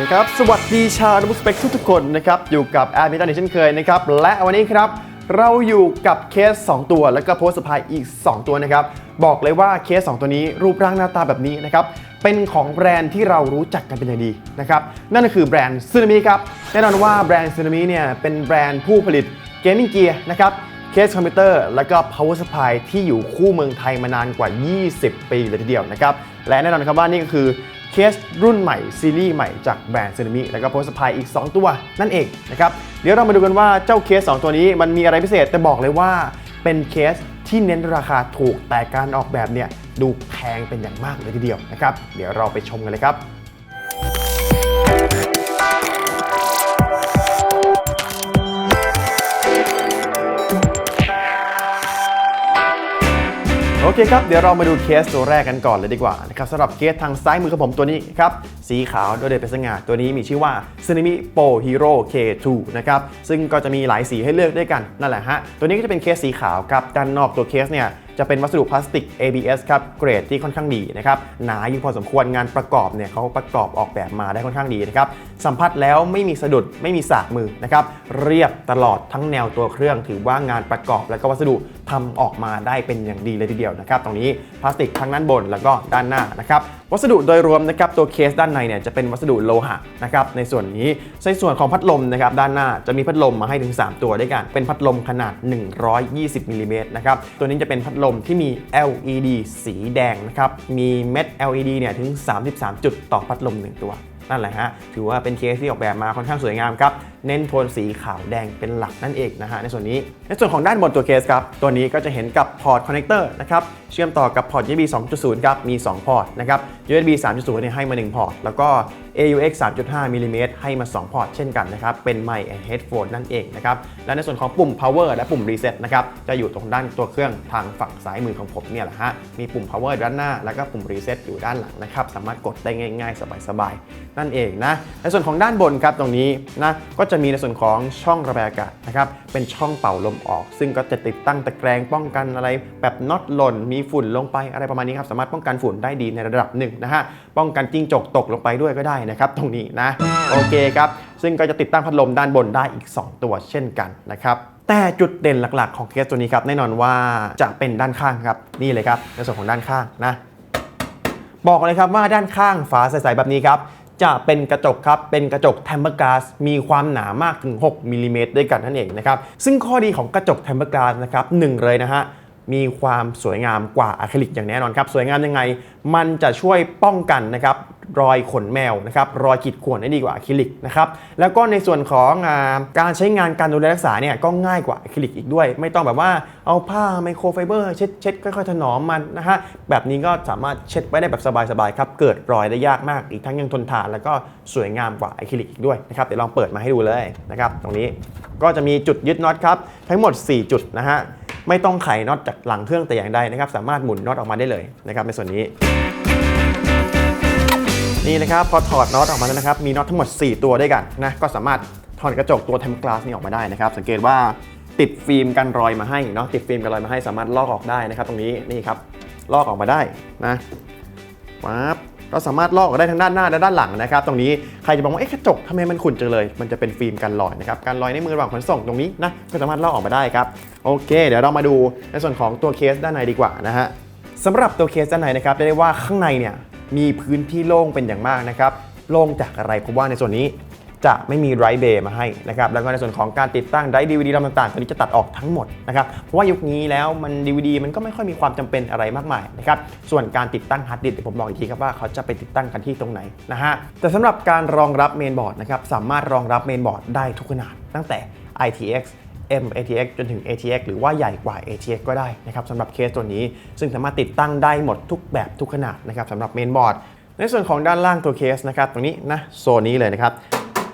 นะครับสวัสดีชาวนักสเปคทุกๆคนนะครับอยู่กับแอดมิตันเช่นเคยนะครับและวันนี้ครับเราอยู่กับเคส 2 ตัวแล้วก็โพสต์สายอีก 2 ตัวนะครับบอกเลยว่าเคส 2 ตัวนี้รูปร่างหน้าตาแบบนี้นะครับเป็นของแบรนด์ที่เรารู้จักกันเป็นอย่างดีนะครับนั่นก็คือแบรนด์ซึนามิครับแน่นอนว่าแบรนด์ซึนามิเนี่ยเป็นแบรนด์ผู้ผลิตเกมมิ่งเกียร์นะครับเคสคอมพิวเตอร์แล้วก็ power supply ที่อยู่คู่เมืองไทยมานานกว่า 20 ปีเลยทีเดียวนะครับและแน่นอนครับว่านี่ก็คือ เคสรุ่นใหม่ ซีรีส์ใหม่จากแบรนด์ซูนามิแล้วก็โพสต์พายอีก 2 ตัวนั่นเองนะครับเดี๋ยวเรามาดูกันว่าเจ้าเคส 2 ตัวนี้มันมีอะไรพิเศษแต่บอกเลยว่าเป็นเคสที่เน้นราคาถูกแต่การออกแบบเนี่ยดูแพงเป็นอย่างมากเลยทีเดียวนะครับเดี๋ยวเราไปชมกันเลยครับ เคครับเดี๋ยวเรามาดูเคสตัวแรกกันก่อนเลยดีกว่านะครับสำหรับเคสทางซ้ายมือของผมตัวนี้ครับสีขาวโดดเด่นเป็นสง่าตัวนี้มีชื่อว่า s ึนามิโปฮีโร่ K2 นะครับซึ่งก็จะมีหลายสีให้เลือกด้วยกันนั่นแหละฮะตัวนี้ก็จะเป็นเคสสีขาวครับด้านนอกตัวเคสเนี่ย จะเป็นวัสดุพลาสติก ABS ครับเกรดที่ค่อนข้างดีนะครับหนายิ่งพอสมควรงานประกอบเนี่ยเขาประกอบออกแบบมาได้ค่อนข้างดีนะครับสัมผัสแล้วไม่มีสะดุดไม่มีสากมือนะครับเรียบตลอดทั้งแนวตัวเครื่อง ถือว่างานประกอบและก็วัสดุทำออกมาได้เป็นอย่างดีเลยทีเดียวนะครับตรงนี้พลาสติกทั้งด้านบนแล้วก็ด้านหน้านะครับ วัสดุโดยรวมนะครับตัวเคสด้านในเนี่ยจะเป็นวัสดุโลหะนะครับในส่วนนี้ในส่วนของพัดลมนะครับด้านหน้าจะมีพัดลมมาให้ถึง 3 ตัวด้วยกัน เป็นพัดลมขนาด 120มิลลิเมตรนะครับตัวนี้จะเป็นพัดลมที่มี LED สีแดงนะครับมีเม็ด LED เนี่ยถึง 33 จุดต่อพัดลม 1 ตัว นั่นแหละฮะถือว่าเป็นเคสที่ออกแบบมาค่อนข้างสวยงามครับ เน้นโทนสีขาวแดงเป็นหลักนั่นเองนะฮะในส่วนนี้ ในส่วนของด้านบนตัวเคสครับตัวนี้ก็จะเห็นกับพอร์ตคอนเนคเตอร์นะครับเชื่อมต่อกับพอร์ต USB 2.0 ครับ มี 2 พอร์ตนะครับ USB 3.0 เนี่ยให้มา 1 พอร์ต แล้วก็ AUX 3.5มิลลิเมตรให้มา 2 พอร์ตเช่นกันนะครับ เป็นไมค์ headphone นั่นเองนะครับ และในส่วนของปุ่ม power และปุ่ม reset นะครับ จะอยู่ตรงด้านตัวเครื่องทางฝั่งซ้ายมือของผมเนี่ยแหละฮะ มีปุ่ม power ด้านหน้า แล้วก็ปุ่ม reset อยู่ด้านหลังนะครับ สามารถกดได้ง่าย ๆ สบายๆ นั่นเองนะ ในส่วนของด้านบนครับตรงนี้นะ ก็จะมีในส่วนของช่องระบายอากาศนะครับ เป็นช่องเป่าลมออก ซึ่งก็จะติดตั้งตะแกรงป้องกันอะไร แบบน็อตหล่น มีฝุ่นลงไปอะไรประมาณนี้ครับ สามารถป้องกันฝุ่นได้ดีในระดับหนึ่งนะฮะ ป้องกันจิ้งจกตกลงไปด้วยก็ได้นะครับ ตรงนี้นะ โอเคครับ ซึ่งก็จะติดตั้งพัดลมด้านบนได้อีก 2 ตัวเช่นกันนะครับแต่จุดเด่นหลักๆ ของเคสตัวนี้ครับแน่นอนว่าจะเป็นด้านข้างครับนี่เลยครับในส่วนของด้านข้างนะบอกเลยครับว่าด้านข้างฝาใสๆแบบนี้ครับ จะเป็นกระจกครับ เป็นกระจก Tempered Glass มีความหนามากถึง 6มิลลิเมตรด้วยกันนั่นเองนะครับ ซึ่งข้อดีของกระจก Tempered Glass นะครับหนึ่งเลยนะฮะมีความสวยงามกว่าอะคริลิกอย่างแน่นอนครับ สวยงามยังไง มันจะช่วยป้องกันนะครับ รอยขนแมวนะครับรอยขีดข่วนได้ดีกว่าอะคริลิกนะครับแล้วก็ในส่วนของอาการใช้งานการดูแลรักษาเนี่ยก็ง่ายกว่าอะคริลิกอีกด้วย ไม่ต้องแบบว่าเอาผ้าไมโครไฟเบอร์เช็ดเช็ดค่อยๆถนอมมันนะฮะแบบนี้ก็สามารถเช็ดไว้ได้แบบสบายๆครับเกิดรอยได้ยากมากอีกทั้งยังทนทานแล้วก็สวยงามกว่าอะคริลิกอีกด้วยนะครับเดี๋ยวลองเปิดมาให้ดูเลยนะครับตรงนี้ก็จะมีจุดยึดน็อตครับทั้งหมด 4 จุดนะฮะไม่ต้องไขน็อตจากหลังเครื่องแต่อย่างใดนะครับสามารถหมุนน็อตออกมาได้เลยนะครับในส่วนนี้ นี่นะครับพอถอดน็อตออกมาแล้วนะครับมีน็อตทั้งหมด 4 ตัวด้วยกันนะก็สามารถถอดกระจกตัว Temp Glass นี่ออกมาได้นะครับ สังเกตว่าติดฟิล์มกันรอยมาให้เนาะติดฟิล์มกันรอยมาให้สามารถลอกออกได้นะครับ ตรงนี้นี่ครับลอกออกมาได้นะปั๊บเราสามารถลอกออกได้ทั้งด้านหน้าและด้านหลังนะครับ ตรงนี้ใครจะบอกว่าเอ๊ะกระจกทำไมมันขุ่นจังเลย มันจะเป็นฟิล์มกันรอยนะครับการรอยในมือระหว่างขนส่งตรงนี้นะก็สามารถลอกออกมาได้ครับโอเค เดี๋ยวเรามาดูในส่วนของตัวเคสด้านในดีกว่านะฮะสำหรับตัวเคสด้านในนะครับได้ได้ว่าข้างในเนี่ย มีพื้นที่โล่งเป็นอย่างมากนะครับโล่งจากอะไรเพราะว่าในส่วนนี้จะไม่มีไรเบย์มาให้นะครับแล้วก็ในส่วนของการติดตั้งไดร์ดีวีดีลำต่างๆตัวนี้จะตัดออกทั้งหมดนะครับเพราะว่ายุคนี้แล้วมัน DVD มันก็ไม่ค่อยมีความจำเป็นอะไรมากมายนะครับส่วนการติดตั้งฮาร์ดดิสก์ผมบอกอีกทีครับว่าเขาจะไปติดตั้งกันที่ตรงไหนนะฮะแต่สำหรับการรองรับเมนบอร์ดนะครับสามารถรองรับเมนบอร์ดได้ทุกขนาดตั้งแต่ ITX M ATX จนถึง ATX หรือว่าใหญ่กว่า ATX ก็ได้นะครับสำหรับเคสตัวนี้ ซึ่งสามารถติดตั้งได้หมดทุกแบบทุกขนาดนะครับสำหรับเมนบอร์ดในส่วนของด้านล่างตัวเคสนะครับตรงนี้นะโซนนี้เลยนะครับ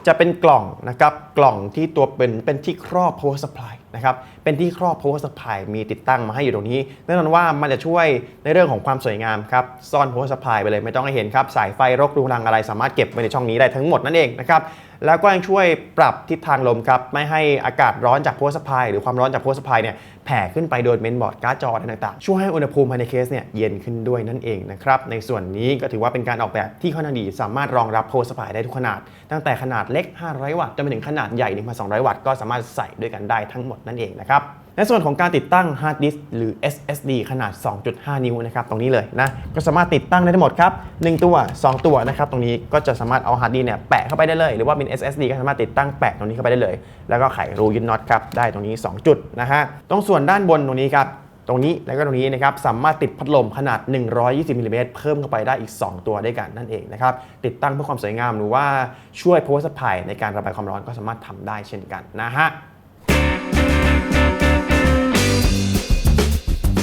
จะเป็นกล่องนะครับกล่องที่ตัวเป็นเป็นที่ครอบ power supply นะครับเป็นที่ครอบ power supply มีติดตั้งมาให้อยู่ตรงนี้แน่นอนว่ามันจะช่วยในเรื่องของความสวยงามครับซ่อน power supply ไปเลยไม่ต้องให้เห็นครับสายไฟรกรุงรังอะไรสามารถเก็บไว้ในช่องนี้ได้ทั้งหมดนั่นเองนะครับ แล้วก็ยังช่วยปรับทิศทางลมครับไม่ให้อากาศร้อนจากโพสพายหรือความร้อนจากโพสพายเนี่ยแผ่ขึ้นไปโดนเมนบอร์ดการ์ดจอต่างๆ ช่วยให้อุณหภูมิภายในเคสเนี่ยเย็นขึ้นด้วยนั่นเองนะครับในส่วนนี้ก็ถือว่าเป็นการออกแบบที่ค่อนข้างดี สามารถรองรับโพสพายได้ทุกขนาด ตั้งแต่ขนาดเล็ก 500 วัตต์จนไปถึงขนาดใหญ่ 1,200 วัตต์ก็สามารถใส่ด้วยกันได้ทั้งหมดนั่นเองนะครับ ในส่วนของการติดตั้งฮาร์ดดิสก์หรือ SSD ขนาด 2.5 นิ้วนะครับตรงนี้เลยนะก็สามารถติดตั้งได้ทั้งหมดครับ 1 ตัว 2 ตัวนะครับตรงนี้ก็จะสามารถเอาฮาร์ดดิสก์เนี่ยแปะเข้าไปได้เลย หรือว่าเป็น SSD ก็สามารถติดตั้งแปะตรงนี้เข้าไปได้เลย แล้วก็ไขรูยึดน็อตครับได้ตรงนี้ 2 จุดนะฮะตรงส่วนด้านบนตรงนี้ครับตรงนี้แล้วก็ตรงนี้นะครับสามารถติดพัดลมขนาด 120มิลลิเมตรเพิ่มเข้าไปได้อีก 2 ตัวด้วยกันนั่นเองนะครับติดตั้งเพื่อความสวยงามหรือว่าช่วยโพสต์พายในการระบายความร้อนก็สามารถทำได้เช่นกันนะฮะ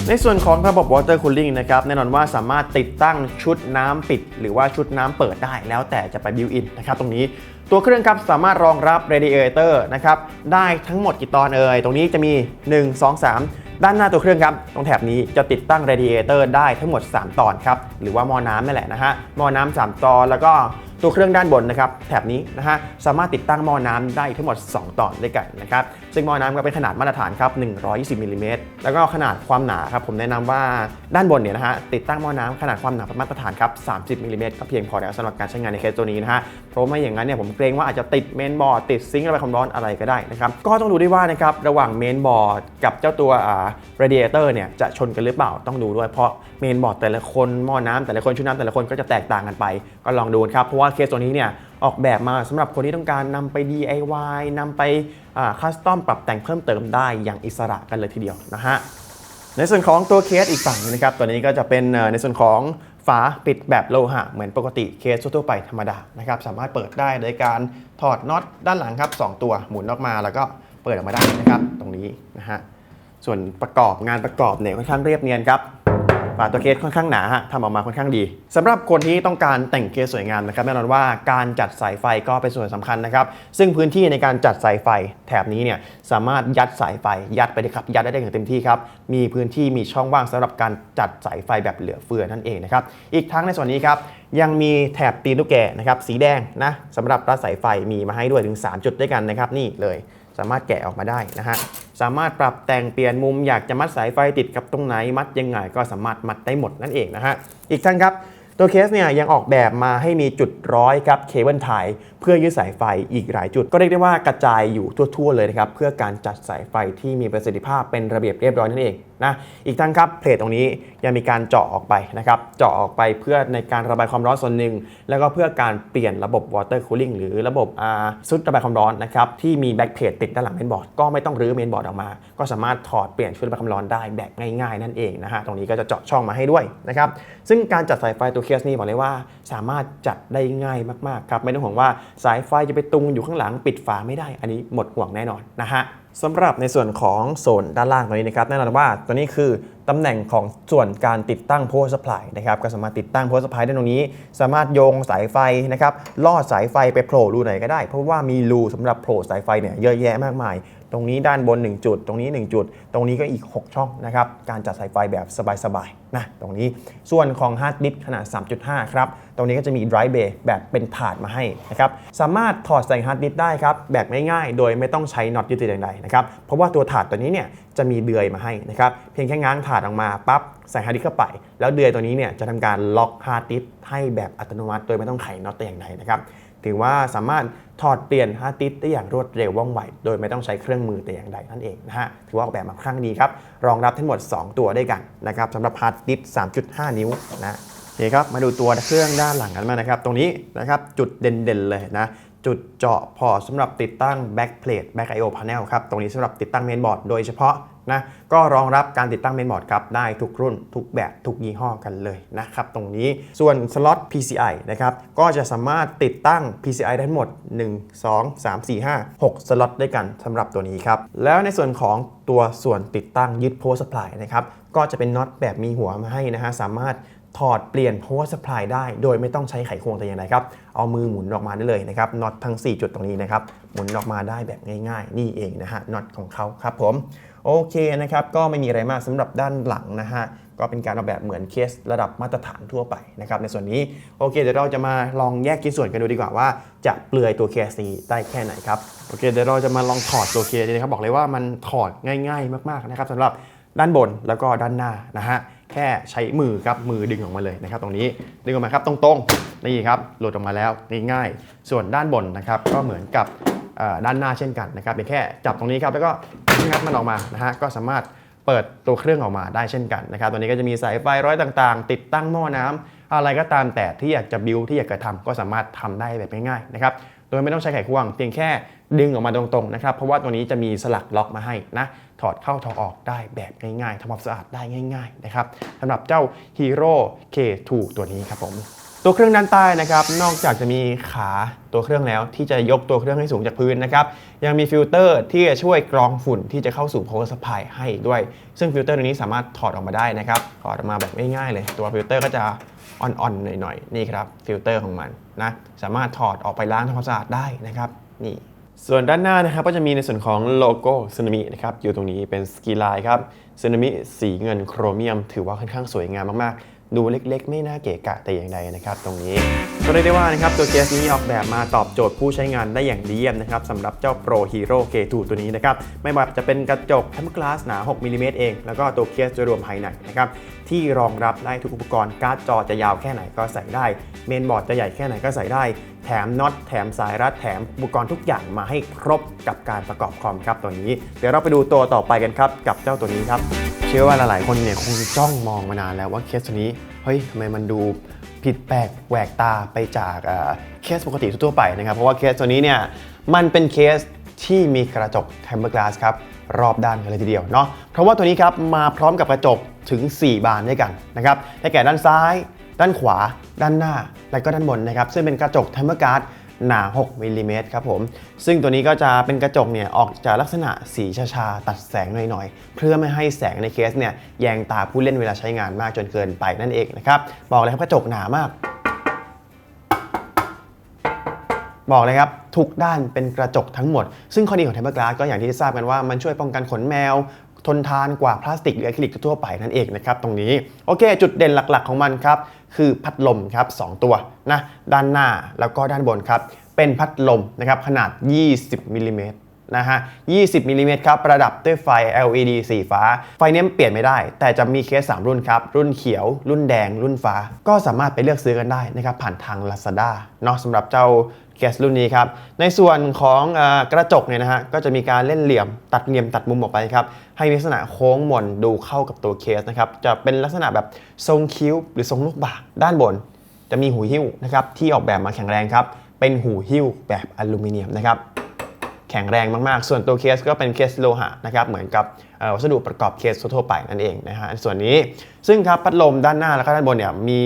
ในส่วนของระบบ water cooling นะครับแน่นอนว่าสามารถติดตั้งชุดน้ำปิด หรือว่าชุดน้ำเปิดได้แล้วแต่จะไป built in นะครับตรงนี้ตัวเครื่องครับสามารถรองรับ radiator นะครับได้ทั้งหมดกี่ตอนเอ่ยตรงนี้จะมี 1 2 3 ด้านหน้าตัวเครื่องครับ ตรงแถบนี้จะติดตั้ง radiator ได้ทั้งหมด 3 ตอนครับหรือว่าหม้อน้ำนั่นแหละนะฮะหม้อน้ำ3ตอนแล้วก็ ตัวเครื่องด้านบนนะครับแถบนี้นะฮะสามารถติดตั้งหม้อน้ำได้ทั้งหมด 2 ตอนด้วยกันนะครับซึ่งหม้อน้ำก็เป็นขนาดมาตรฐานครับ 120มิลลิเมตรแล้วก็ขนาดความหนาครับผมแนะนำว่าด้านบนเนี่ยนะฮะติดตั้งหม้อน้ำขนาดความหนาป็นมาตรฐานครับ 30มิลลิเมตรก็เพียงพอแล้วสำหรับการใช้งานในเคสตัวนี้นะฮะเพราะไม่อย่างนั้นเนี่ยผมเกรงว่าอาจจะติดเมนบอร์ดติดซิงค์ระบายความร้อนอะไรก็ได้นะครับก็ต้องดูด้วยว่านะครับระหว่างเมนบอร์ดกับเจ้าตัวอ่า radiator เนี่ยจะชนกันหรือเปล่าต้องดูด้วยเพราะเมนบอร์ดแต่ละคนหม้อน้ำแต่ละคนชุดน้ำแต่ละคนก็จะแตกต่างกันไป ก็ลองดูครับเพราะว่าเคสตัวนี้เนี่ยออกแบบมาสำหรับคนที่ต้องการนำไป DIY นำไปคัสตอมปรับแต่งเพิ่มเติมได้อย่างอิสระกันเลยทีเดียวนะฮะในส่วนของตัวเคสอีกฝั่งนึงนะครับ ตัวนี้ก็จะเป็นในส่วนของฝาปิดแบบโลหะเหมือนปกติเคสทั่วไปธรรมดานะครับ สามารถเปิดได้โดยการถอดน็อตด้านหลังครับ 2 ตัวหมุนออกมาแล้วก็เปิดออกมาได้นะครับ ตรงนี้นะฮะส่วนประกอบงานประกอบเนี่ยค่อนข้างเรียบเนียนครับ ฝาตัวเคสค่อนข้างหนาฮะทำออกมาค่อนข้างดีสำหรับคนที่ต้องการแต่งเคสสวยงามนะครับแน่นอนว่าการจัดสายไฟก็เป็นส่วนสำคัญนะครับ ซึ่งพื้นที่ในการจัดสายไฟแถบนี้เนี่ยสามารถยัดสายไฟยัดไปได้ครับยัดได้อย่างเต็มที่ครับมีพื้นที่มีช่องว่างสำหรับการจัดสายไฟแบบเหลือเฟือนั่นเองนะครับอีกทั้งในส่วนนี้ครับยังมีแถบตีนลูกแกะนะครับสีแดงนะสำหรับรัดสายไฟมีมาให้ด้วยถึง 3 จุดด้วยกันนะครับนี่เลย สามารถแกะออกมาได้นะฮะสามารถปรับแต่งเปลี่ยนมุมอยากจะมัดสายไฟติดกับตรงไหนมัดยังไงก็สามารถมัดได้หมดนั่นเองนะฮะอีกทั้งครับ ตัวเคสเนี่ยยังออกแบบมาให้มีจุดร้อยครับเคเบิลไทยเพื่อยึดสายไฟอีกหลายจุด ก็เรียกได้ว่ากระจายอยู่ทั่วๆเลยนะครับเพื่อการจัดสายไฟที่มีประสิทธิภาพเป็นระเบียบเรียบร้อยนั่นเองนะอีกทั้งครับเพลทตรงนี้ยังมีการเจาะออกไปนะครับเจาะออกไปเพื่อในการระบายความร้อนส่วนหนึ่ง แล้วก็เพื่อการเปลี่ยนระบบ water cooling หรือระบบอ่าชุดระบายความร้อนนะครับที่มีแบ็กเพลทติดด้านหลังเมนบอร์ดก็ไม่ต้องรื้อเมนบอร์ดออกมา ก็สามารถถอดเปลี่ยนชุดระบายความร้อนได้แบบง่ายๆ นั่นเองนะฮะตรงนี้ก็จะเจาะช่องมาให้ด้วยนะครับซึ่งการจัดสายไฟตัวเคสนี้บอกเลยว่าสามารถจัดได้ง่ายมากๆครับไม่ต้องห่วงว่าสายไฟจะไปตุงอยู่ข้างหลังปิดฝาไม่ได้ อันนี้หมดห่วงแน่นอนนะฮะสำหรับในส่วนของโซนด้านล่างตรงนี้นะครับแน่นอนว่าตัวนี้คือ ตำแหน่งของส่วนการติดตั้ง power supply นะครับก็สามารถติดตั้ง power supply ได้ตรงนี้ สามารถโยงสายไฟนะครับลอดสายไฟไปโผล่รูไหนก็ได้ เพราะว่ามีรูสำหรับโผล่สายไฟเนี่ยเยอะแยะมากมาย ตรงนี้ด้านบน 1 จุด ตรงนี้ 1 จุด ตรงนี้ก็อีก 6 ช่องนะครับการจัดสายไฟแบบสบายๆนะตรงนี้ส่วนของฮาร์ดดิสขนาด 3.5 ครับ ตรงนี้ก็จะมี drive bay แบบเป็นถาดมาให้นะครับสามารถถอดใส่ฮาร์ดดิสได้ครับแบบง่ายๆ โดยไม่ต้องใช้น็อตยึดติดใดๆนะครับเพราะว่าตัวถาดตัวนี้เนี่ย จะมีเดือยมาให้นะครับ เพียงแค่ง้างถาดออกมาปั๊บใส่ฮาร์ดดิสเข้าไป แล้วเดือยตัวนี้เนี่ยจะทำการล็อกฮาร์ดดิสให้แบบอัตโนมัติ โดยไม่ต้องไขน็อตแต่อย่างใดนะครับ ถือว่าสามารถถอดเปลี่ยนฮาร์ดดิสก์ได้อย่างรวดเร็วว่องไว โดยไม่ต้องใช้เครื่องมือแต่อย่างใดนั่นเองนะฮะ ถือว่าออกแบบมาครั้งดีครับ รองรับทั้งหมด 2 ตัวด้วยกันนะครับสำหรับฮาร์ดดิสก์3.5 นิ้วนะโอเคครับมาดูตัวเครื่องด้านหลังกันมางนะครับ ตรงนี้นะครับจุดเด่นๆเลยนะ จุดเจาะพอร์ตสำหรับติดตั้ง back plate back IO panel ครับ ตรงนี้สำหรับติดตั้งเมนบอร์ดโดยเฉพาะนะก็รองรับการติดตั้งเมนบอร์ดครับได้ทุกรุ่น ทุกแบบ ทุกยี่ห้อกันเลยนะครับตรงนี้ส่วนสล็อต PCI นะครับก็จะสามารถติดตั้ง PCI ได้ทั้งหมด 1 2 3 4 5 6 สล็อตด้วยกันสำหรับตัวนี้ครับ แล้วในส่วนของตัวส่วนติดตั้งยึด power supply นะครับก็จะเป็นน็อตแบบมีหัวมาให้นะฮะสามารถ ถอดเปลี่ยน power supply ได้ โดยไม่ต้องใช้ไขควงแต่อย่างใดครับ เอามือหมุนออกมาได้เลยนะครับน็อตทั้ง 4 จุดตรงนี้นะครับ หมุนออกมาได้แบบง่ายๆ นี่เองนะฮะน็อตของเขาครับผมโอเคนะครับ ก็ไม่มีอะไรมากสำหรับด้านหลังนะฮะ ก็เป็นการออกแบบเหมือนเคสระดับมาตรฐานทั่วไปนะครับ ในส่วนนี้โอเคเดี๋ยวเราจะมาลองแยกชิ้นส่วนกันดูดีกว่าว่าจะเปลือยตัวเคสนี้ได้แค่ไหนครับโอเคเดี๋ยวเราจะมาลองถอดตัวเคสนี้นะครับบอกเลยว่ามันถอดง่าย ๆ มากๆนะครับสำหรับด้านบนแล้วก็ด้านหน้านะฮะ แค่ใช้มือครับมือดึงออกมาเลยนะครับ ตรงนี้ดึงออกมาครับตรงๆนี่ครับหลุดออกมาแล้วง่ายๆส่วนด้านบนนะครับก็เหมือนกับด้านหน้าเช่นกันนะครับเพียงแค่จับตรงนี้ครับแล้วก็งัดมันออกมานะฮะก็สามารถเปิดตัวเครื่องออกมาได้เช่นกันนะครับตัวนี้ก็จะมีสายไฟร้อยต่างๆ ติดตั้งหม้อน้ำอะไรก็ตามแต่ที่อยากจะบิวที่อยากจะทำก็สามารถทำได้แบบง่ายๆนะครับโดยไม่ต้องใช้ไขควงเพียงแค่ดึงออกมาตรงๆนะครับเพราะว่าตัวนี้จะมีสลักล็อกมาให้นะ ถอดเข้าถอดออกได้แบบง่ายๆทำความสะอาดได้ง่าย ๆ นะครับสำหรับเจ้า Hero K2 ตัวนี้ครับผมตัวเครื่องด้านใต้นะครับ นอกจากจะมีขาตัวเครื่องแล้ว ที่จะยกตัวเครื่องให้สูงจากพื้นนะครับ ยังมีฟิลเตอร์ที่จะช่วยกรองฝุ่นที่จะเข้าสู่ power supply ให้ด้วย ซึ่งฟิลเตอร์ตัวนี้สามารถถอดออกมาได้นะครับ ถอดออกมาแบบง่ายๆเลย ตัวฟิลเตอร์ก็จะอ่อนๆหน่อยๆ นี่ครับฟิลเตอร์ของมันนะ สามารถถอดออกไปล้างทำความสะอาดได้นะครับ นี่ ส่วนด้านหน้านะครับก็จะมีในส่วนของโลโก้ซึนามินะครับอยู่ตรงนี้เป็นสกีไลน์ครับซึนามิสีเงินโครเมียม ถือว่าค่อนข้างสวยงามมากๆ ดูเล็กๆ ไม่น่าเกะกะแต่อย่างใดนะครับตรงนี้ก็เรียกได้ว่านะครับตัวเคสนี้ออกแบบมาตอบโจทย์ผู้ใช้งานได้อย่างดีเยี่ยมนะครับสำหรับเจ้า Pro Hero K2 ตัวนี้นะครับไม่ว่าจะเป็นกระจกทัมกลาสหนา 6มิลลิเมตรเอง แล้วก็ตัวเคสโดยรวมภายในนะครับที่รองรับได้ทุกอุปกรณ์การ์ดจอจะยาวแค่ไหนก็ใส่ได้ เมนบอร์ดจะใหญ่แค่ไหนก็ใส่ได้ แถมน็อตแถมสายรัดแถมอุปกรณ์ทุกอย่างมาให้ครบกับการประกอบคอมครับตัวนี้ เดี๋ยวเราไปดูตัวต่อไปกันครับ กับเจ้าตัวนี้ครับ เชื่อว่าหลายๆคนเนี่ยคงจ้องมองมานานแล้วว่าเคสตัวนี้เฮ้ยทำไมมันดูผิดแปลกแหวกตาไปจากเคสปกติทั่วไปนะครับ เพราะว่าเคสตัวนี้เนี่ยมันเป็นเคสที่มีกระจก Tempered Glass ครับรอบด้านกันเลยทีเดียวเนาะเพราะว่าตัวนี้ครับมาพร้อมกับกระจกถึง 4 บานด้วยกันนะครับได้แก่ด้านซ้าย ด้านขวา ด้านหน้า และก็ด้านบนนะครับ ซึ่งเป็นกระจก Tempered Glass หนา 6มิลลิเมตรครับผม ซึ่งตัวนี้ก็จะเป็นกระจกเนี่ยออกจากลักษณะสีชาๆตัดแสงหน่อยๆ เพื่อไม่ให้แสงในเคสเนี่ยแยงตาผู้เล่นเวลาใช้งานมากจนเกินไปนั่นเองนะครับ บอกเลยครับกระจกหนามาก บอกเลยครับทุกด้านเป็นกระจกทั้งหมด ซึ่งข้อดีของ Tempered Glass ก็อย่างที่ทราบกันว่ามันช่วยป้องกันขนแมว ทนทานกว่าพลาสติกหรืออะคริลิกทั่วไปนั่นเองนะครับตรงนี้ โอเค จุดเด่นหลักๆ ของมันครับ คือพัดลมครับ2ตัวนะด้านหน้าแล้วก็ด้านบนครับเป็นพัดลมนะครับขนาด 20มิลลิเมตร นะฮะ 20มิลลิเมตรครับ ประดับด้วยไฟ LED สีฟ้า ไฟเนี้ยเปลี่ยนไม่ได้ แต่จะมีเคส 3 รุ่นครับ รุ่นเขียว รุ่นแดง รุ่นฟ้า ก็สามารถไปเลือกซื้อกันได้นะครับผ่านทาง Lazada เนาะสำหรับเจ้าเคสรุ่นนี้ครับ ในส่วนของอกระจกเนี่ยนะฮะ ก็จะมีการเล่นเหลี่ยม ตัดเหลี่ยมตัดมุมออกไปครับ ให้มีลักษณะโค้งมนดูเข้ากับตัวเคสนะครับ จะเป็นลักษณะแบบทรงคิ้ว หรือทรงลูกบากด้านบน จะมีหูหิ้วนะครับที่ออกแบบมาแข็งแรงครับ เป็นหูหิ้วแบบอลูมิเนียมนะครับ แข็งแรงมากๆ ส่วนตัวเคสก็เป็นเคสโลหะนะครับเหมือนกับวัสดุประกอบเคสทั่วๆไปนั่นเองนะฮะส่วนนี้ซึ่งครับพัดลมด้านหน้าแล้วก็ด้านบนเนี่ยมี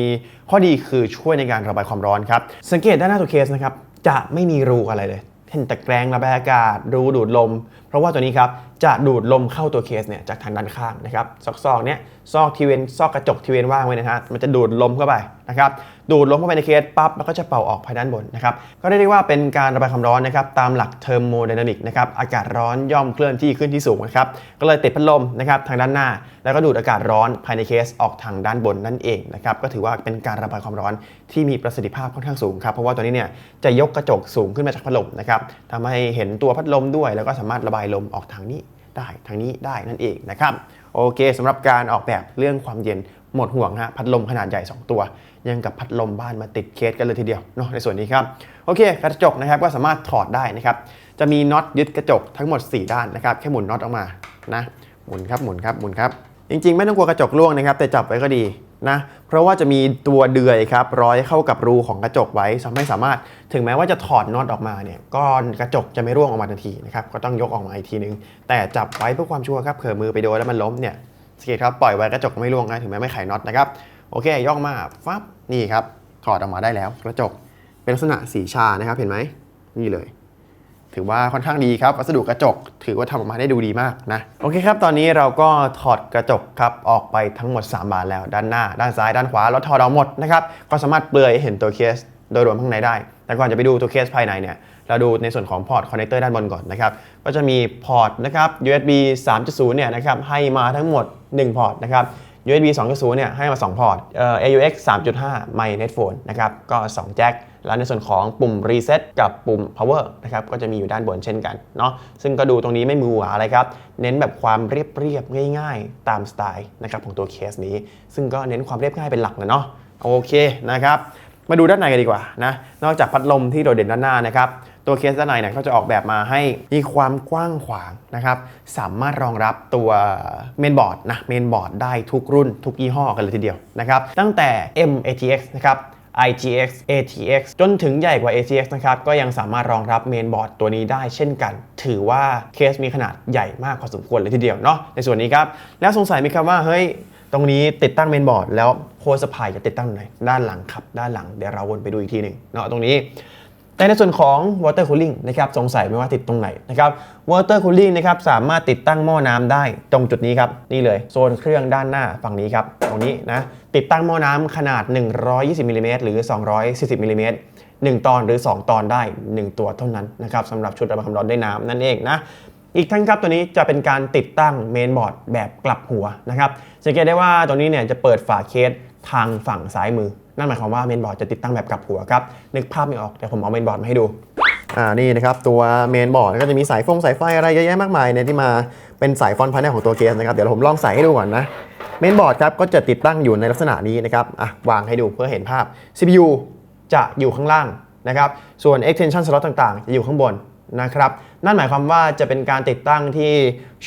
ข้อดีคือช่วยในการระบายความร้อนครับสังเกตด้านหน้าตัวเคสนะครับจะไม่มีรูอะไรเลยเห็นตะแกรงระบายอากาศรูดูดลมเพราะว่าตัวนี้ครับจะดูดลมเข้าตัวเคสเนี่ยจากทางด้านข้างนะครับซอกๆเนี้ยซอกทีเวนซอกกระจกทีเวนว่างไว้นะฮะมันจะดูดลมเข้าไปนะครับดูดลมเข้าไปในเคสปั๊บแล้วก็จะเป่าออกภายด้านบนนะครับก็เรียกได้ว่าเป็นการระบายความร้อนนะครับตามหลักเทอร์โมไดนามิกนะครับอากาศร้อนย่อมเคลื่อนที่ขึ้นที่สูงนะครับก็เลยติดพัดลมนะครับทางด้านหน้า แล้วก็ดูดอากาศร้อนภายในเคสออกทางด้านบนนั่นเองนะครับก็ถือว่าเป็นการระบายความร้อนที่มีประสิทธิภาพค่อนข้างสูงครับเพราะว่าตัวนี้เนี่ยจะยกกระจกสูงขึ้นมาจากพัดลมนะครับทำให้เห็นตัวพัดลมด้วย แล้วก็สามารถระบายลมออกทางนี้ได้ทางนี้ได้นั่นเองนะครับโอเคสำหรับการออกแบบเรื่องความเย็นหมดห่วงฮะพัดลมขนาดใหญ่ 2 ตัว ยังกับพัดลมบ้านมาติดเคสกันเลยทีเดียวเนาะในส่วนนี้ครับโอเคกระจกนะครับก็สามารถถอดได้นะครับจะมีน็อตยึดกระจกทั้งหมด 4 ด้านนะครับแค่หมุนน็อตออกมานะหมุนครับหมุนครับหมุนครับจริงๆ ไม่ต้องกลัวกระจกร่วงนะครับแต่จับไว้ก็ดี นะเพราะว่าจะมีตัวเดือยครับร้อยเข้ากับรูของกระจกไว้ทำให้สามารถถึงแม้ว่าจะถอดน็อตออกมาเนี่ยก็กระจกจะไม่ร่วงออกมาทันทีนะครับก็ต้องยกออกมาอีกทีนึง แต่จับไว้เพื่อความชัวร์ครับเผื่อมือไปโดนแล้วมันล้มเนี่ยสเกตครับปล่อยไว้กระจกไม่ร่วงนะถึงแม้ไม่ไขน็อตนะครับโอเคย่องมาฟับนี่ครับถอดออกมาได้แล้ว กระจกเป็นลักษณะสีชานะครับเห็นไหมนี่เลย ถือว่าค่อนข้างดีครับ วัสดุกระจก ถือว่าทำออกมาได้ดูดีมากนะ โอเคครับ ตอนนี้เราก็ถอดกระจกครับ ออกไปทั้งหมด 3 บานแล้ว ด้านหน้า ด้านซ้าย ด้านขวา เราถอดออกหมดนะครับ ก็สามารถเปลือยเห็นตัวเคสโดยรวมข้างในได้ แต่ก่อนจะไปดูตัวเคสภายในเนี่ย เราดูในส่วนของพอร์ตคอนเนคเตอร์ด้านบนก่อนนะครับ ก็จะมีพอร์ตนะครับ USB 3.0 เนี่ยนะครับ ให้มาทั้งหมด 1 พอร์ตนะครับ USB 2.0 เนี่ย ให้มา 2 พอร์ต AUX 3.5 ไมค์ Headphone นะครับ ก็ 2 แจ็ค แล้วในส่วนของปุ่ม Reset กับปุ่ม Power นะครับก็จะมีอยู่ด้านบนเช่นกันเนาะซึ่งก็ดูตรงนี้ไม่มือหวาอะไรครับ เน้นแบบความเรียบๆง่าย ๆ ตามสไตล์นะครับของตัวเคสนี้ ซึ่งก็เน้นความเรียบง่ายเป็นหลักนะเนาะโอเคนะครับมาดูด้านในกันดีกว่านะนอกจากพัดลมที่โดดเด่นด้านหน้านะครับตัวเคสด้านในเนี่ยก็จะออกแบบมาให้มีความกว้างขวางนะครับสามารถรองรับตัวเมนบอร์ดนะเมนบอร์ดได้ทุกรุ่นทุกยี่ห้อกันเลยทีเดียวนะครับตั้งแต่ M ATX นะครับ IGX ATX จนถึงใหญ่กว่า ATX นะครับ ก็ยังสามารถรองรับเมนบอร์ดตัวนี้ได้เช่นกัน ถือว่าเคสมีขนาดใหญ่มากพอสมควรเลยทีเดียวเนาะ ในส่วนนี้ครับ แล้วสงสัยไหมครับว่า เฮ้ย ตรงนี้ติดตั้งเมนบอร์ดแล้วโพสพายจะติดตั้งตรงไหน ด้านหลังครับ ด้านหลัง เดี๋ยวเราวนไปดูอีกทีหนึ่งเนาะ ตรงนี้แต่ในส่วนของ water cooling นะครับสงสัยไหมว่าติดตรงไหนนะครับ water cooling นะครับสามารถติดตั้งหม้อน้ำได้ตรงจุดนี้ครับ นี่เลยโซนเครื่องด้านหน้าฝั่งนี้ครับ ตรงนี้นะ ติดตั้งหม้อน้ำขนาด 120มิลลิเมตรหรือ 240มิลลิเมตร1ตอนหรือ 2 ตอนได้ 1 ตัวเท่านั้นนะครับสำหรับชุดระบายความร้อนด้วยน้ำนั่นเองนะอีกทั้งครับตัวนี้จะเป็นการติดตั้งเมนบอร์ดแบบกลับหัวนะครับสังเกตได้ว่าตัวนี้เนี่ยจะเปิดฝาเคสทางฝั่งซ้ายมือ นั่นหมายความว่าเมนบอร์ดจะติดตั้งแบบกลับหัวครับนึกภาพไม่ออกเดี๋ยวผมเอาเมนบอร์ดมาให้ดู อ่านี่นะครับตัวเมนบอร์ดก็จะมีสายฟงสายไฟอะไรเยอะแยะมากมายเนี่ยที่มาเป็นสายฟอนต์พาเนลของตัวเคสนะครับเดี๋ยวผมลองใส่ให้ดูก่อนนะเมนบอร์ดครับก็จะติดตั้งอยู่ในลักษณะนี้นะครับอะวางให้ดูเพื่อเห็นภาพ CPU จะอยู่ข้างล่างนะครับส่วน extension slot ต่างๆ จะอยู่ข้างบนนะครับนั่นหมายความว่าจะเป็นการติดตั้งที่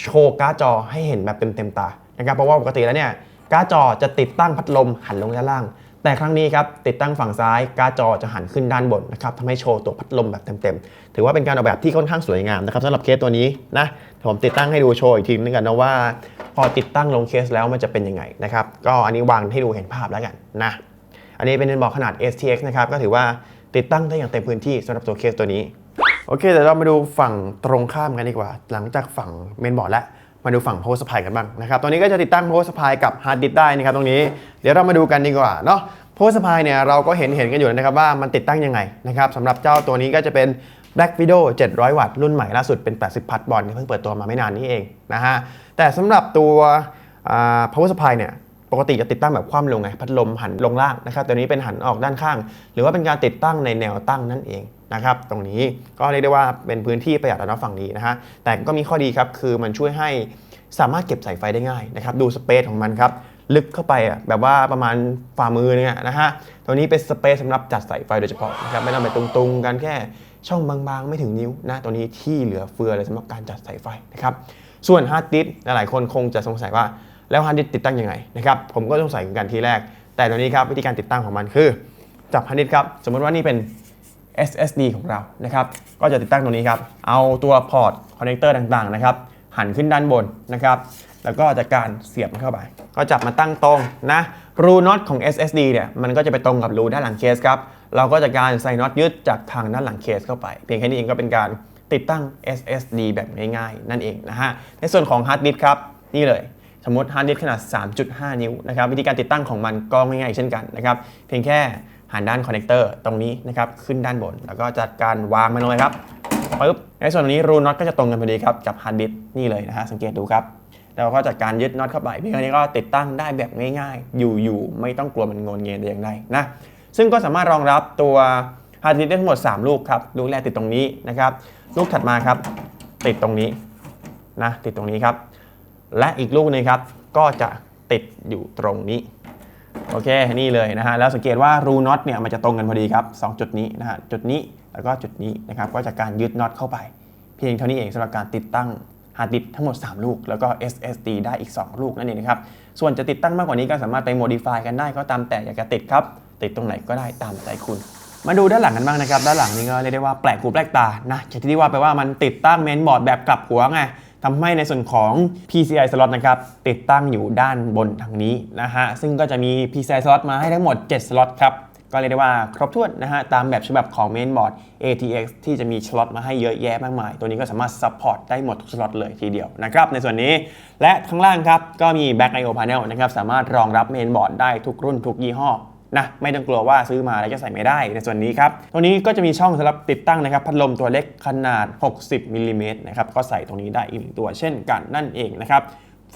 โชว์การ์ดจอให้เห็นแบบเต็มๆตานะครับเพราะว่าปกติแล้วเนี่ยการ์ดจอจะติดตั้งพัดลมหันลงด้านล่าง แต่ครั้งนี้ครับติดตั้งฝั่งซ้ายการ์ดจอจะหันขึ้นด้านบนนะครับทำให้โชว์ตัวพัดลมแบบเต็มๆ ถือว่าเป็นการออกแบบที่ค่อนข้างสวยงามนะครับสำหรับเคสตัวนี้นะผมติดตั้งให้ดูโชว์อีกทีนึงกันนะว่า พอติดตั้งลงเคสแล้วมันจะเป็นยังไงนะครับก็อันนี้วางให้ดูเห็นภาพแล้วกันนะอันนี้เป็นเมนบอร์ดขนาด STX นะครับก็ถือว่าติดตั้งได้อย่างเต็มพื้นที่สำหรับตัวเคสตัวนี้โอเคเดี๋ยวเรามาดูฝั่งตรงข้ามกันดีกว่า หลังจากฝั่งเมนบอร์ดแล้ว มาดูฝั่ง power supply กันบ้างนะครับ ตอนนี้ก็จะติดตั้ง power supply กับ hard disk ได้นะครับตรงนี้ เดี๋ยวเรามาดูกันดีกว่าเนาะ power supply เนี่ยเราก็เห็นเห็นกันอยู่นะครับว่ามันติดตั้งยังไงนะครับสำหรับเจ้าตัวนี้ก็จะเป็น Black Widow 700 วัตต์รุ่นใหม่ล่าสุดเป็น 80 พัทบอลเพิ่งเปิดตัวมาไม่นานนี้เองนะฮะ แต่สำหรับตัวอ่า power supply เนี่ยปกติจะติดตั้งแบบคว่ำลงไง พัดลมหันลงล่างนะครับตัวนี้เป็นหันออกด้านข้าง หรือว่าเป็นการติดตั้งในแนวตั้งนั่นเอง นะครับตรงนี้ก็เรียกได้ว่าเป็นพื้นที่ประหยัดแล้วนะฝั่งนี้นะฮะแต่ก็มีข้อดีครับคือมันช่วยให้สามารถเก็บสายไฟได้ง่ายนะครับดูสเปซของมันครับลึกเข้าไปอะแบบว่าประมาณฝ่ามือเนี่ยนะฮะตัวนี้เป็นสเปซสำหรับจัดสายไฟโดยเฉพาะนะครับไม่ต้องไปตุงๆกันแค่ช่องบางๆ ไม่ถึงนิ้วนะตัวนี้ที่เหลือเฟือเลยสำหรับการจัดสายไฟนะครับส่วนฮาร์ดดิสก์หลายคนคงจะสงสัยว่าแล้วฮาร์ดดิสก์ติดตั้งยังไงนะครับผมก็ต้องใส่เหมือนกันทีแรก แต่ตัวนี้ครับวิธีการติดตั้งของมันคือ จับฮาร์ดดิสก์ครับสมมติว่านี่เป็น SSD ของเรานะครับก็จะติดตั้งตรงนี้ครับ เอาตัวพอร์ตคอนเนคเตอร์ต่างๆนะครับหันขึ้นด้านบนนะครับแล้วก็จากการเสียบเข้าไป ก็จับมาตั้งตรงนะรูน็อตของ SSD เนี่ยมันก็จะไปตรงกับรูด้านหลังเคสครับเราก็จะการใส่น็อตยึดจากทางด้านหลังเคสเข้าไป เพียงแค่นี้เองก็เป็นการติดตั้ง SSD แบบง่ายๆ นั่นเองนะฮะในส่วนของฮาร์ดดิสก์ครับนี่เลยสมมติฮาร์ดดิสก์ขนาด 3.5 นิ้วนะครับวิธีการติดตั้งของมันก็ง่ายๆเช่นกันนะครับเพียงแค่ หันด้านคอนเนคเตอร์ตรงนี้นะครับขึ้นด้านบน แล้วก็จัดการวางมันลงเลยครับปึ๊บในส่วนนี้รูน็อตก็จะตรงกันพอดีครับกับฮาร์ดดิสนี่เลยนะฮะสังเกตดูครับแล้วก็จัดการยึดน็อตเข้าไปเพียงแค่นี้ก็ติดตั้งได้แบบง่ายๆ อยู่ๆไม่ต้องกลัวมันงนเงยแต่อย่างใดนะซึ่งก็สามารถรองรับตัวฮาร์ดดิสได้ทั้งหมด 3 ลูกครับลูกแรกติดตรงนี้นะครับลูกถัดมาครับ ติดตรงนี้นะติดตรงนี้ครับ และอีกลูกนึงครับก็จะติดอยู่ตรงนี้ โอเค นี่เลยนะฮะ แล้วสังเกตว่ารูน็อตเนี่ยมันจะตรงกันพอดีครับ 2 จุดนี้นะฮะ จุดนี้แล้วก็จุดนี้นะครับ ก็จากการยึดน็อตเข้าไป เพียงเท่านี้เองสำหรับการติดตั้งฮาร์ดดิสทั้งหมด 3 ลูก แล้วก็ SSD ได้อีก 2 ลูกนั่นเองนะครับ ส่วนจะติดตั้งมากกว่านี้ก็สามารถไป modify กันได้ก็ตามแต่อยากจะติดครับ ติดตรงไหนก็ได้ตามใจคุณ มาดูด้านหลังกันบ้างนะครับ ด้านหลังนี้ก็เรียกได้ว่าแปลกหูแปลกตานะอย่างที่ว่าไปว่ามันติดตั้งเมนบอร์ดแบบกลับหัวไง ทำให้ในส่วนของ PCI slot นะครับติดตั้งอยู่ด้านบนทางนี้นะฮะซึ่งก็จะมี PCI slot มาให้ทั้งหมด 7 slot ครับก็เรียกได้ว่าครบถ้วนนะฮะตามแบบฉบับของ Mainboard ATX ที่จะมีสล็อตมาให้เยอะแยะมากมาย ตัวนี้ก็สามารถซัพพอร์ตได้หมดทุกสล็อตเลยทีเดียวนะครับในส่วนนี้และข้างล่างครับก็มี Back I/O Panel นะครับสามารถรองรับ Mainboard ได้ทุกรุ่นทุกยี่ห้อ นะไม่ต้องกลัวว่าซื้อมาแล้วจะใส่ไม่ได้ในส่วนนี้ครับตัวนี้ก็จะมีช่องสำหรับติดตั้งนะครับพัดลมตัวเล็กขนาด 60มิลลิเมตรนะครับก็ใส่ตรงนี้ได้อีกตัวเช่นกันนั่นเองนะครับ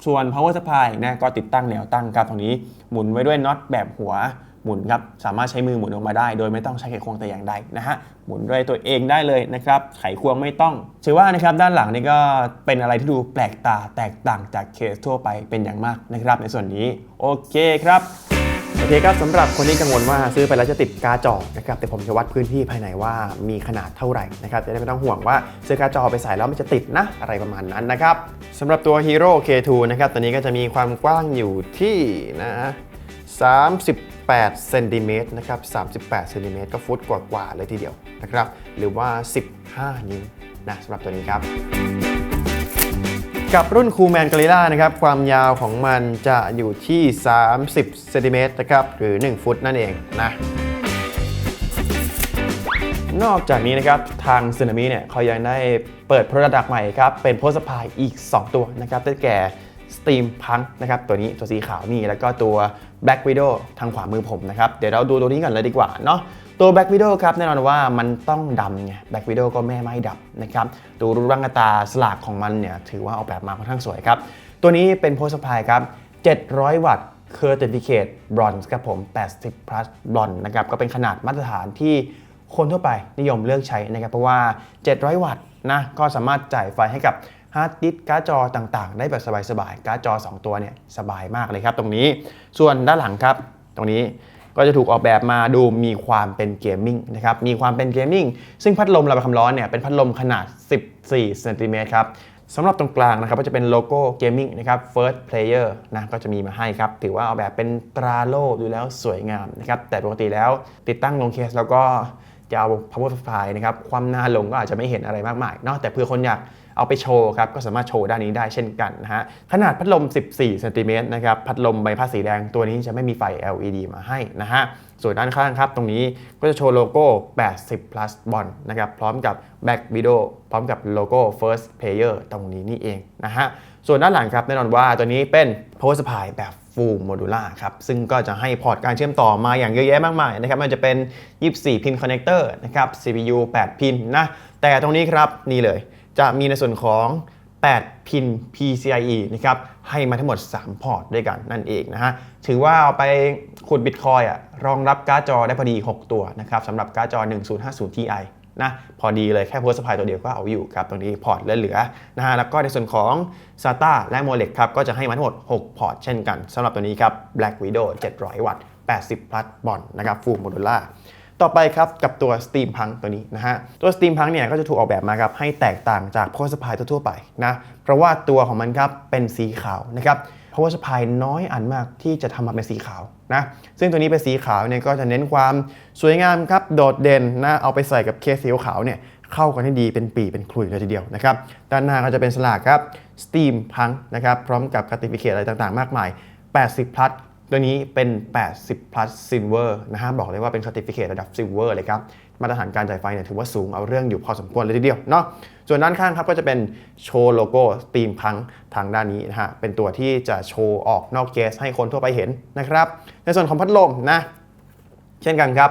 ส่วน power supply นะก็ติดตั้งแนวตั้งครับตรงนี้หมุนไว้ด้วยน็อตแบบหัวหมุนครับสามารถใช้มือหมุนออกมาได้ โดยไม่ต้องใช้ไขควงแต่อย่างใดนะฮะหมุนด้วยตัวเองได้เลยนะครับไขควงไม่ต้องถือว่านะครับด้านหลังนี่ก็เป็นอะไรที่ดูแปลกตาแตกต่างจากเคสทั่วไปเป็นอย่างมากนะครับ ในส่วนนี้โอเคครับ โอเคครับสำหรับคนที่กังวลว่าซื้อไปแล้วจะติดกาจอนะครับแต่ผมจะวัดพื้นที่ภายในว่ามีขนาดเท่าไหร่นะครับจะได้ไม่ต้องห่วงว่าซื้อกาจอไปใส่แล้วมันจะติดนะอะไรประมาณนั้นนะครับสำหรับตัว Hero K2 นะครับตัวนี้ก็จะมีความกว้างอยู่ที่นะ38เซนติเมตรนะครับ38เซนติเมตรก็ฟุตกว่าๆเลยทีเดียวนะครับหรือว่า 15 นิ้วนะสำหรับตัวนี้ครับ กับรุ่น Coolman Gorilla นะครับความยาวของมันจะอยู่ที่ 30เซนติเมตรนะครับหรือ 1 ฟุตนั่นเองนะนอกจากนี้นะครับทางซึนามิเนี่ยเขายังได้เปิด Product ใหม่ครับเป็นโพสพายอีก 2 ตัวนะครับได้แก่ Steam Punk นะครับตัวนี้ตัวสีขาวนี่แล้วก็ตัว Black Widow ทางขวามือผมนะครับ เดี๋ยวเราดูตัวนี้กันเลยดีกว่าเนาะ ตัว Black Widow ครับแน่นอนว่ามันต้องดำไง Black Widow ก็แม่ไม้ดับนะครับดูรูปร่างตาสลากของมันเนี่ยถือว่าออกแบบมาค่อนข้างสวยครับ ตัวนี้เป็นโพสต์พายครับ 700 วัตต์ Certificate Bronze ครับผม 80 plus Bronze นะครับก็เป็นขนาดมาตรฐานที่คนทั่วไปนิยมเลือกใช้นะครับ เพราะว่า 700 วัตต์นะก็สามารถจ่ายไฟให้กับฮาร์ดดิสก์การ์ดจอต่างๆ ได้แบบสบายๆการ์ดจอ 2 ตัวเนี่ยสบายมากเลยครับตรงนี้ส่วนด้านหลังครับตรงนี้ ก็จะถูกออกแบบมาดูมีความเป็นเกมมิ่งนะครับมีความเป็นเกมมิ่งซึ่งพัดลมระบายความร้อนเนี่ยเป็นพัดลมขนาด 14เซนติเมตรครับสำหรับตรงกลางนะครับก็จะเป็นโลโก้เกมมิ่งนะครับ First Player นะก็จะมีมาให้ครับ ถือว่าออกแบบเป็นตราโล่ดูแล้วสวยงามนะครับ แต่ปกติแล้วติดตั้งลงเคสแล้วก็จะเอา power supply นะครับ ความหน้าลงก็อาจจะไม่เห็นอะไรมากมายเนาะแต่เพื่อคนอยาก เอาไปโชว์ครับก็สามารถโชว์ด้านนี้ได้เช่นกันนะฮะขนาดพัดลม 14เซนติเมตรนะครับพัดลมใบพัดสีแดงตัวนี้จะไม่มีไฟ LED มาให้นะฮะส่วนด้านข้างครับ ตรงนี้ก็จะโชว์โลโก้ 80 plus bond นะครับพร้อมกับ back video พร้อมกับโลโก้ first player ตรงนี้นี่เองนะฮะส่วนด้านหลังครับแน่นอนว่าตัวนี้เป็น power supply แบบ full modular ครับ ซึ่งก็จะให้พอร์ตการเชื่อมต่อมาอย่างเยอะแยะมากมายนะครับมันจะเป็น 24 พิน connector นะครับ CPU 8 พินนะแต่ตรงนี้ครับนี่เลย จะมีในส่วนของ 8 พิน PCIe นะครับให้มาทั้งหมด 3 พอร์ตด้วยกันนั่นเองนะฮะถือว่าเอาไปขุดบิตคอยอะรองรับการ์ดจอได้พอดี 6 ตัวนะครับสำหรับการ์ดจอ 1050 Ti นะพอดีเลยแค่พสต์พายตัวเดียวก็เอาอยู่ครับตรงนี้พอร์ตเหลือๆนะฮะแล้วก็ในส่วนของ SATA และ Molex ครับก็จะให้มาทั้งหมด 6 พอร์ตเช่นกันสำหรับตัวนี้ครับ Black Widow 700 วัตต์80 plus bond นะครับ full modular ต่อไปครับกับตัว Steam Punk ตัวนี้นะฮะตัว Steam Punk เนี่ยก็จะถูกออกแบบมาครับให้แตกต่างจาก Power Supply ทั่วๆไปนะเพราะว่าตัวของมันครับเป็นสีขาวนะครับ Power Supply น้อยอันมากที่จะทำมาเป็นสีขาวนะซึ่งตัวนี้เป็นสีขาวเนี่ยก็จะเน้นความสวยงามครับโดดเด่นนะเอาไปใส่กับเคสสีขาวเนี่ยเข้ากันให้ดีเป็นปีเป็นคลุยเลยทีเดียวนะครับด้านหน้าก็จะเป็นสลากครับ Steam Punk นะครับพร้อมกับ Certificate อะไรต่างๆ มากมาย 80 plus ตัวนี้เป็น 80 plus silver นะฮะ บอกเลยว่าเป็น certificate ระดับ silver เลยครับ มาตรฐานการจ่ายไฟเนี่ยถือว่าสูงเอาเรื่องอยู่พอสมควรเลยทีเดียวเนาะ ส่วนด้านข้างครับก็จะเป็นโชว์โลโก้ Steam Punk ทางด้านนี้นะฮะ เป็นตัวที่จะโชว์ออกนอกเคสให้คนทั่วไปเห็นนะครับ ในส่วนของพัดลมนะ เช่นกันครับ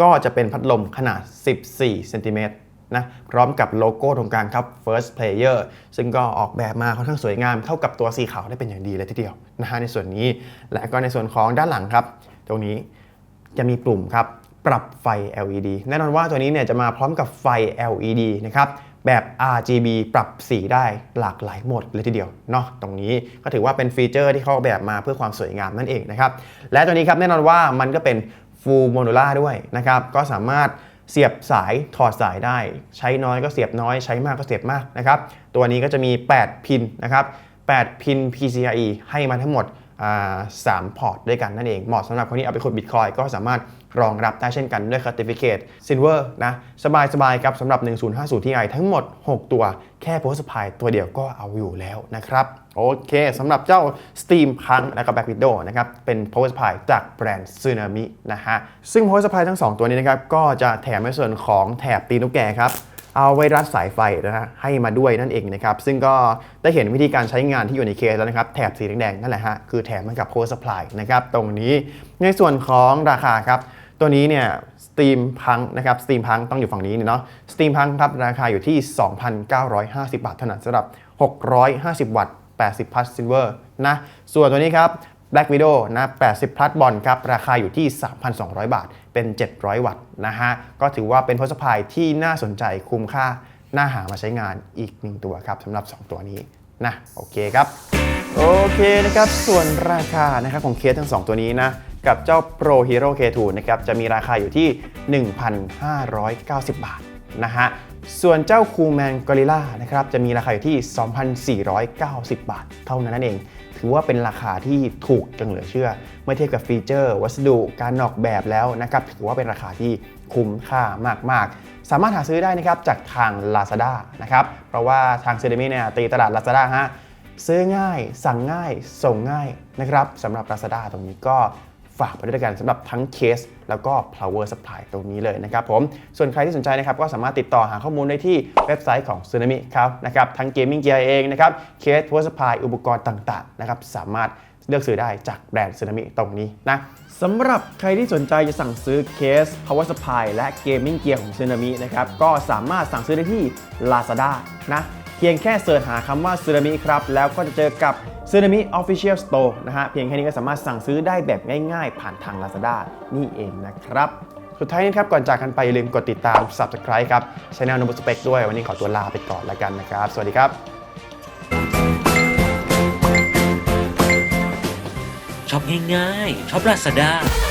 ก็จะเป็นพัดลมขนาด 14 เซนติเมตร นะพร้อมกับโลโก้ตรงกลางครับ First Player ซึ่งก็ออกแบบมาค่อนข้างสวยงาม เข้ากับตัวสีขาวได้เป็นอย่างดีเลยทีเดียวนะฮะในส่วนนี้ และก็ในส่วนของด้านหลังครับ ตรงนี้จะมีปุ่มครับปรับไฟ LED แน่นอนว่าตัวนี้เนี่ยจะมาพร้อมกับไฟ LED นะครับแบบ RGB ปรับสีได้หลากหลายโหมดเลยทีเดียวเนาะตรงนี้ก็ถือว่าเป็นฟีเจอร์ที่เขาออกแบบมาเพื่อความสวยงามนั่นเองนะครับและตัวนี้ครับแน่นอนว่ามันก็เป็น Full Modular ด้วยนะครับก็สามารถ เสียบสายถอดสายได้ ใช้น้อยก็เสียบน้อยใช้มากก็เสียบมากนะครับตัวนี้ก็จะมี 8 พินนะครับ8พิน PCIe ให้มาทั้งหมดอ่า3พอร์ตด้วยกันนั่นเองเหมาะสำหรับคนที่เอาไปขุดบิตคอยก็สามารถ รองรับได้เช่นกันด้วย Certificate Silver นะสบายๆครับสำหรับ 1050 Ti ทั้งหมด 6 ตัวแค่ Power Supply ตัวเดียวก็เอาอยู่แล้วนะครับ โอเคสำหรับเจ้า Steam Punk และก็ Black Widow นะครับเป็น Power Supply จากแบรนด์ Tsunami นะฮะซึ่ง Power Supply ทั้ง 2 ตัวนี้นะครับก็จะแถมในส่วนของแถบตีนกแกครับเอาไว้รัดสายไฟนะฮะให้มาด้วยนั่นเองนะครับ ซึ่งก็ได้เห็นวิธีการใช้งานที่อยู่ในเคสแล้วนะครับ แถบสีแดงๆนั่นแหละฮะคือแถมมากับ Power Supply นะครับ ตรงนี้ในส่วนของราคาครับ ตัวนี้เนี่ย Steam Punk นะครับ Steam Punk ต้องอยู่ฝั่งนี้เนาะ Steam Punk ครับราคาอยู่ที่ 2,950 บาทเท่านั้นสำหรับ 650 วัตต์ 80 plus silver นะส่วนตัวนี้ครับ Black Widow นะ 80 plus bond ครับ ราคาอยู่ที่ 3,200 บาท เป็น 700 วัตต์นะฮะ ก็ถือว่าเป็น power supply ที่น่าสนใจคุ้มค่า น่าหามาใช้งานอีกหนึ่งตัวครับสำหรับ 2 ตัวนี้นะ โอเคครับ โอเคนะครับ ส่วนราคานะครับของเคสทั้ง 2 ตัวนี้นะ กับเจ้า Pro Hero K2 นะครับจะมีราคาอยู่ที่ 1,590 บาทนะฮะส่วนเจ้า Coolman Gorilla นะครับจะมีราคาอยู่ที่ 2,490 บาท เท่านั้นนั่นเอง ถือว่าเป็นราคาที่ถูกจนเหลือเชื่อ เมื่อเทียบกับฟีเจอร์ วัสดุการออกแบบแล้วนะครับถือว่าเป็นราคาที่คุ้มค่ามาก ๆ สามารถหาซื้อได้นะครับจากทาง Lazada นะครับเพราะว่าทางเซ r มิเนี่ยตีตลาด Lazada ฮะซื้อง่าย สั่งง่าย ส่งง่ายนะครับสำหรับ Lazada ตรงนี้ก็ ฝากไปด้วยกันสำหรับทั้งเคส แล้วก็ power supply ตรงนี้เลยนะครับผม ส่วนใครที่สนใจนะครับก็สามารถติดต่อหาข้อมูลได้ที่เว็บไซต์ของ Tsunami ครับนะครับทั้ง Gaming Gear เองนะครับเคส power supply อุปกรณ์ต่างๆนะครับสามารถเลือกซื้อได้จากแบรนด์ Tsunami ตรงนี้นะสำหรับใครที่สนใจจะสั่งซื้อเคส power supply และ Gaming Gear ของ Tsunami นะครับก็สามารถสั่งซื้อได้ที่ Lazada นะ เพียงแค่เสิร์ชหาคำว่า Tsunami ครับ แล้วก็จะเจอกับ Tsunami Official Store นะฮะ เพียงแค่นี้ก็สามารถสั่งซื้อได้แบบง่ายๆ ผ่านทาง Lazada นี่เองนะครับ สุดท้ายนี้ครับ ก่อนจากกันไปอย่าลืมกดติดตาม Subscribe ครับช anel นบุสเปกด้วย วันนี้ขอตัวลาไปก่อนแล้วกันนะครับ สวัสดีครับช็อปง่ายๆช็อปลาซาด้า